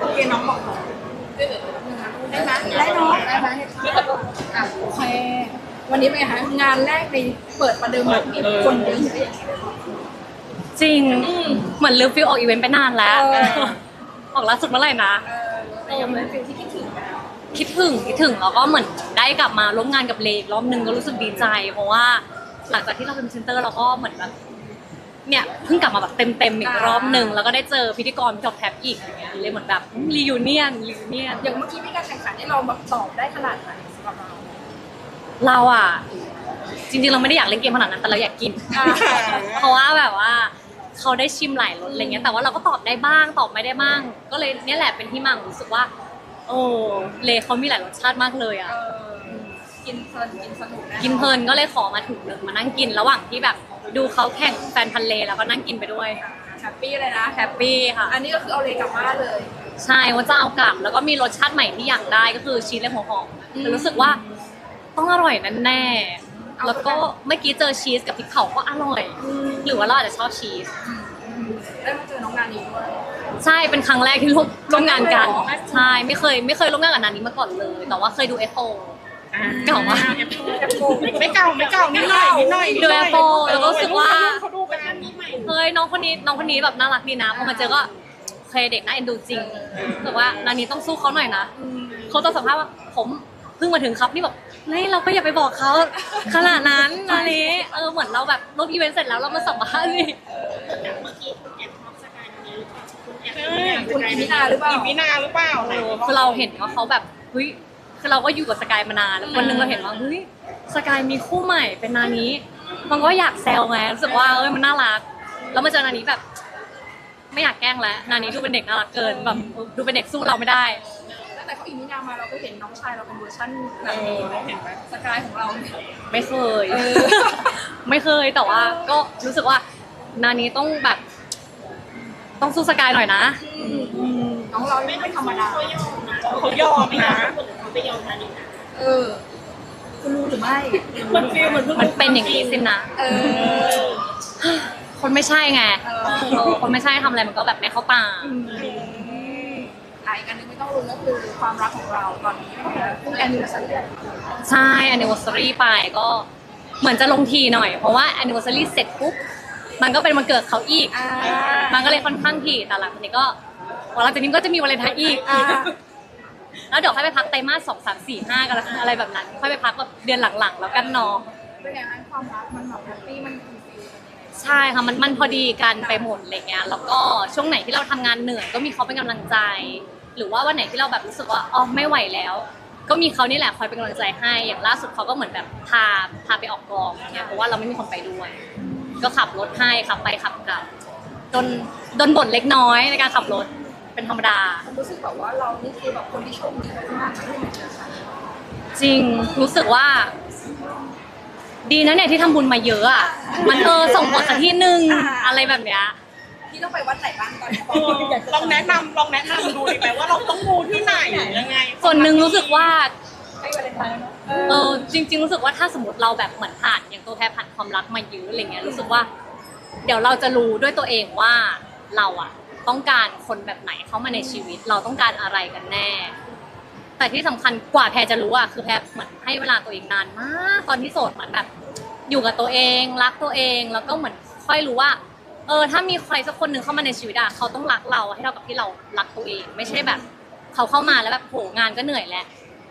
โอเคน้องบอกได้ไหมได้เนาะได้ไหมอะโอเค วันนี้เป็นไงคะงานแรกในเปิดประเดิมแบบนี้คนเยอะเลยจริง เหมือนลืมฟิลออกอีเวนต์ไปนานแล้วเออออกล่าสุดเมื่อไหร่นะเออแต่ยังเป็นฟิลที่คิดถึงนะคิดถึงคิดถึงแล้วก็เหมือนได้กลับมาร่วมงานกับเลอีกรอบนึงก็รู้สึกดีใจ เพราะว่า หลังจากที่เราเป็นพรีเซนเตอร์เราก็เหมือนแบบเนี่ยเพิ่งกลับมาแบบเต็มเต็มๆอีกรอบนึงแล้วก็ได้เจอพิธีกรจบแท็บอีกอย่างเงี้ยเลยเหมือนแบบรียูเนียนรียูเนียนอย่างเมื่อกี้มีการแข่งขันที่เราแบบตอบได้ขนาดไหนสำหรับเราเราอะ จริงๆเราไม่ได้อยากเล่นเกมขนาดนั้นแต่เราอยากกินอ่าเพราะว่าแบบว่าเขาได้ชิมหลายรสอะไรเงี้ยแต่ว่าเราก็ตอบได้บ้างตอบไม่ได้บ้าง ก็เลยเนี่ยแหละเป็นที่มาของรู้สึกว่า โอ้เลเขามีหลายรสชาติมากเลยเออะอ กินเพลินกินสนุกแกินเพลินก็เลยขอมาถุงหนึ่งมานั่งกินระหว่างที่แบบดูเขาแข่งแฟนพันธุ์เลแล้วก็นั่งกินไปด้วยแฮปปี้เลยนะแฮปปี้ค่ะ อันนี้ก็คือเอาเลยกลับบ้านเลย ใช่ว่าจะเอากลับแล้วก็มีรสชาติใหม่ที่อยากได้ก็คือชีสและหัวหอมอืมแต่รู้สึกว่าต้องอร่อยแน่ๆแล้วก็เมื่อกี้เจอชีสกับพริกเผาก็อร่อย หรือว่าเราอาจจะชอบชีสได้มาเจอน้องนานีด้วยใช่เป็นครั้งแรกที่ร่วมร่วมงานกันครั้งแรกเลยเหรอใช่ไม่เคยไม่เคยร่วมงานกับนันนี้มาก่อนเลย แต่ว่าเคยดูเอฟโฟ เก่ามาก ไม่เก่าไม่เก่านิดหน่อยนิดหน่อยดูเอฟโฟแล้วก็รู้สึกว่า เขาดูกันเฮ้ยน้องคนนี้น้องคนนี้แบบน่ารักดีนะพอมาเจอก็เคยเด็กน่าเอ็นดูจริงรู้สึกว่านันนี้ต้องสู้เขาหน่อยนะเขาต้องสัมภาษณ์ว่าผมเพิ่งมาถึงครับนี่แบบเฮ้ยเราก็อย่าไปบอกเขาขนาดนั้นนันนี้เออเหมือนเราแบบร่วมอีเวนต์เสร็จแล้วเรามาสัมภาษณ์สิคุณอิมินาหรือเปล่าอีมินาหรือเปล่าเออคือเราเห็นว่าเขาแบบเฮ้ย คือเราก็อยู่กับสกายมานานแล้ววันหนึงเราเห็นว่าเฮ้ยสกายมีคู่ใหม่เป็นนานี้ มันก็อยากแซวไงรู้สึกว่าเอ้ยมันน่ารัก แล้วมาเจอนานี้แบบ ไม่อยากแกล้งแล้วนานี้ดูเป็นเด็กน่ารักเกินแบบดูเป็นเด็กสู้เราไม่ได้ตั้งแต่เขาอิมินามาเราก็เห็นน้องชายเราเป็นเวอร์ชันแบเอบนี้อเห็นไหมสกายของเราเนี่ยไม่เคยเออไม่เคยแต่ว่าก็รู้สึกว่านานี้ต้องแบบ ต้องสู้สกายหน่อยนะ น้องเราไม่ไม่ธรรมดาเขายอมไหมนะเออคุณรู้หรือไม่มันฟีลเหมือนเพิ่งมันเป็นอย่างนี้สินะเออ คนไม่ใช่ไงเออเออคนไม่ใช่ทำอะไรมันก็แบบไม่เข้าตาอะอีกอันหนึงไม่ต้องรู้ก็คือความรักของเราตอนนี้เพิ่งแอนนิวเซอรี่ใช่ anniversary ไปก็เหมือนจะลงทีหน่อย เพราะว่า anniversary เสร็จปุ๊บ มันก็เป็นวันเกิดเขาอีกอ่ามันก็เลยค่อนข้างทีแต่หลังจากนี้ก็วันหลังจากนี้ก็จะมีวันเลนไทน์อีกอ่าแล้วเดี๋ยวค่อยไปพักไตรมาสสองสามสี่ห้ากันละอะไรแบบนั้น ค่อยไปพักแบบเดือนหลังๆ แล้วกันเนาะเป็นไงคะความรักมันแบบแฮปปี้มันฟูลฟิลเป็นยังไงใช่ค่ะมันมันพอดีกันไปหมดอะไรเงี้ยแล้วก็ช่วงไหนที่เราทำงานเหนื่อยก็มีเขาเป็นกำลังใจ หรือว่าวันไหนที่เราแบบรู้สึกว่าอ๋อไม่ไหวแล้ว ก็มีเขานี่แหละคอยเป็นกำลังใจให้อย่างล่าสุดเขาก็เหมือนแบบพาพาไปออกกองอย่างเงี้ยเพราะว่าเราไม่มีคนไปด้วย ก็ขับรถให้ขับไปขับกลับจนโดนบ่นเล็กน้อยในการขับรถเป็นธรรมดาผมรู้สึกแบบว่าเรานี่คือแบบคนที่โชคดีมากๆที่มาเจอกันจริงรู้สึกว่า ดีนะเนี่ยที่ทำบุญมาเยอะอะมันเออส่งผลสักที่หนึ่งอะไรแบบเนี้ยพี่ต้องไปวัดไหนบ้างตอนนี้เออลองแนะนำลองแนะนำดูดีไหมว่าเราต้องมูที่ไหนยังไงส่วนหนึ่งรู้สึกว่า ให้วาเลนไทน์แล้วเนอะ เออจริง ๆ รู้สึกว่าถ้าสมมติเราแบบเหมือนผ่าน อย่างตัวแพรผ่านความรักมาเยอะอะไรเงี้ยรู้สึกว่า เดี๋ยวเราจะรู้ด้วยตัวเองว่าเราอะต้องการคนแบบไหนเข้ามาในชีวิต เราต้องการอะไรกันแน่ แต่ที่สำคัญกว่าแพรจะรู้อะคือแพรเหมือนให้เวลาตัวเองนานมากตอนที่โสดเหมือนแบบอยู่กับตัวเองรักตัวเองแล้วก็เหมือนค่อยรู้ว่า เออ ถ้ามีใครสักคนหนึ่งเข้ามาในชีวิตอะเขาต้องรักเราให้เท่ากับที่เรารักตัวเอง ไม่ใช่แบบ เขาเข้ามาแล้วแบบโหงานก็เหนื่อยแล้ว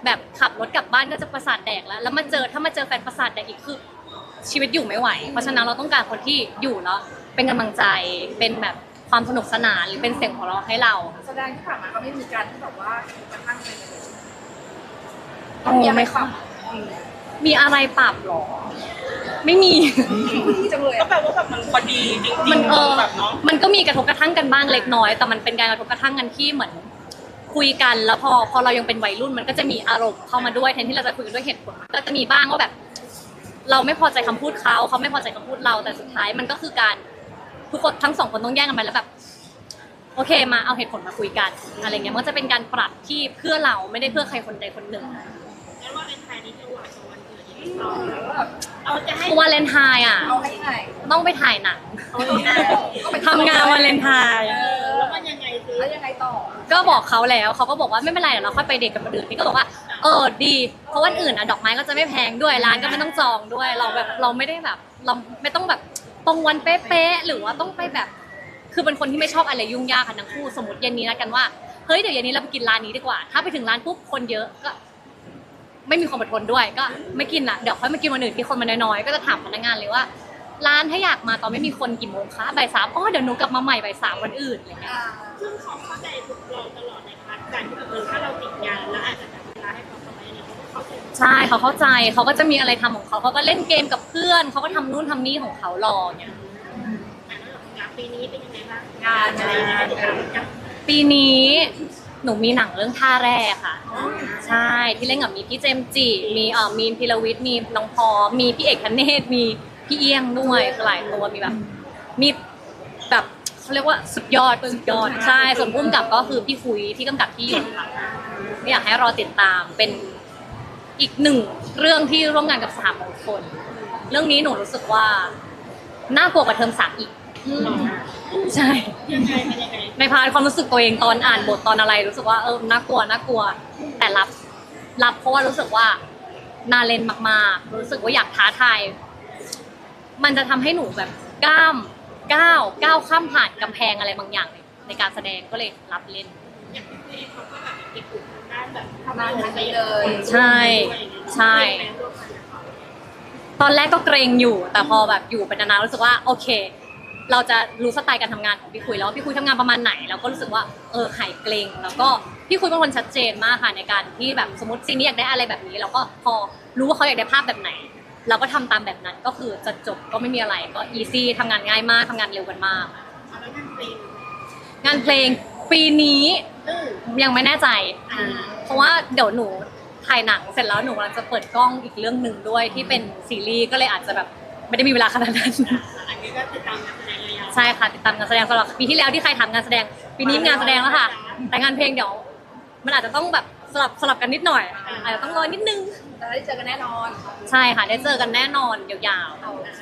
แบบขับรถกลับบ้านก็จะประสาทแดกแล้ว แล้วมาเจอถ้ามาเจอแฟนประสาทแดกอีกคือชีวิตอยู่ไม่ไหว เพราะฉะนั้นเราต้องการคนที่อยู่แล้วเป็นกำลังใจเป็นแบบความสนุกสนานหรือเป็นเสียงของเราะให้เรา แสดงที่ผ่านมาก็ไม่มีการที่แบบว่ากระทั่งเลยโอ้มีอะไรไม่ปรับมีอะไรปรับหรอ ไม่มี ดีจังเลยก็อะแปลว่าแบบมันพอดีจริงๆมันเออแบบเนาะมันก็มีกระทบกระทั่งกันบ้างเล็กน้อย แต่มันเป็นการกระทบกระทั่งกันที่เหมือน คุยกันแล้วพอพอเรายังเป็นวัยรุ่นมันก็จะมีอารมณ์เข้ามาด้วยแทนที่เราจะคุยกันด้วยเหตุผลก็จะมีบ้างว่าแบบ เราไม่พอใจคำพูดเขาเขาไม่พอใจคำพูดเราแต่สุดท้ายมันก็คือการทุกคนทั้งสองคนต้องแยกกันไปแล้วแบบโอเคมาเอาเหตุผลมาคุยกันอะไรเงี้ยมันก็จะเป็นการปรับที่เพื่อเราไม่ได้เพื่อใครคนใดคนหนึ่งงั้นว่าเป็นไทยนี่จะหวานกว่าวันเกิดอีกแบบเอาจะให้วาเลนไทน์อะเอาให้ไหนต้องไปถ่ายหนังทำงานวาเลนไทน์ แล้วยังไงต่อ ก็บอกเขาแล้วเขาก็บอกว่าไม่เป็นไรเดี๋ยวเราค่อยไปเดทกับคนอื่นพี่ก็บอกว่าเออดี เพราะวันอื่นอะดอกไม้ก็จะไม่แพงด้วยร้านก็ไม่ต้องจองด้วย เราแบบเราไม่ได้แบบเราไม่ต้องแบบตรงวันเป๊ะๆหรือว่าต้องไปแบบ คือเป็นคนที่ไม่ชอบอะไรยุ่งยากค่ะทั้งคู่สมมติเย็นนี้นะกันว่าเฮ้ยเดี๋ยวเย็นนี้เราไปกินร้านนี้ดีกว่า ถ้าไปถึงร้านปุ๊บคนเยอะก็ ไม่มีความอดทนด้วยก็ ไม่กินละเดี๋ยวค่อยมากินวันอื่นที่คนมันน้อยๆก็จะถามพนักงานเลยว่าร้านถ้าอยากมาตอนไม่มีคนกี่โมงคะบ่ายสามอ๋อเดี๋ยวหนูกลับมาใหม่บ่ายสามวันอื่นอะไรเงี้ย ซึ่งเขาเข้าใจทุกเราตลอดในพาร์ทการที่แบบเออถ้าเราติดงานแล้วอาจจะแบบเวลาให้เขาทำอะไรเนี่ยเขาก็เข้าใจใช่เขาเข้าใจเขาก็จะมีอะไรทำของเขาเขาก็เล่นเกมกับเพื่อนเขาก็ทำนู่นทำนี่ของเขารอเนี่ยแต่แล้วงานปีนี้เป็นยังไงบ้างงานอะไรยังไงติดตามกันปีนี้หนูมีหนังเรื่องท่าแร่ค่ะ ใช่ที่เล่นกับมีพี่เจมส์จีมีเอ่อมีนพิรวิทย์มีน้องพอมมีพี่เอกคเนศมีพี่เอี้ยงด้วยหลายตัวมีแบบมีแบบ เขาเรียกว่าสุดยอดสุดยอดใช่ส่วนพุ่มกับก็คือพี่คุยที่กำกับที่หยดค่ะไม่อยากให้รอติดตามเป็นอีกหนึ่งเรื่องที่ร่วมงานกับสามงคลเรื่องนี้หนูรู้สึกว่าน่ากลัวกว่าเทอมสามอีกใช่ยังไงเป็นยังไงในพาร์ทความรู้สึกตัวเองตอนอ่านบทตอนอะไรรู้สึกว่าเออน่ากลัวน่ากลัว แต่รับ รับเพราะว่ารู้สึกว่าน่าเล่นมากๆ รู้สึกว่าอยากท้าทายมันจะทำให้หนูแบบกล้าม ก้าวก้าวข้ามผ่านกำแพงอะไรบางอย่างในในการแสดงก็เลยรับเล่น อย่างพี่เองเขาก็แบบติดอยู่ทางด้านแบบทำงานงานนี้เลยใช่ใช่ ตอนแรกก็เกรงอยู่ แต่พอแบบอยู่เป็นนานๆรู้สึกว่าโอเค เราจะรู้สไตล์การทำงานของพี่คุยแล้วว่าพี่คุยทำงานประมาณไหนเราก็รู้สึกว่าเออหายเกรงแล้วก็พี่คุยเป็นคนชัดเจนมากค่ะในการที่แบบสมมติซีนนี้อยากได้อะไรแบบนี้ เราก็พอรู้ว่าเขาอยากได้ภาพแบบไหน เราก็ทำตามแบบนั้นก็คือจะจบก็ไม่มีอะไรก็อีซี่ทำงานง่ายมากทำงานเร็วกันมากแล้วงานเพลงงานเพลงปีนี้เออยังไม่แน่ใจ อ่าเพราะว่าเดี๋ยวหนูถ่ายหนังเสร็จแล้วหนูกำลังจะเปิดกล้องอีกเรื่องหนึ่งด้วยที่เป็นซีรีส์ก็เลยอาจจะแบบไม่ได้มีเวลาขนาดนั้น อันนี้ก็ติดตามงานแสดงยาวใช่ค่ะติดตามงานแสดงสำหรับปีที่แล้วที่ใครทำงานแสดงปีนี้มีงานแสดงแล้วค่ะ แต่งานเพลงเดี๋ยว มันอาจจะต้องแบบ สลับสลับกันนิดหน่อยอาจจะต้องรอนิดนึงแต่ได้เจอกันแน่นอน ใช่ค่ะได้เจอกันแน่นอนยาวๆโอเค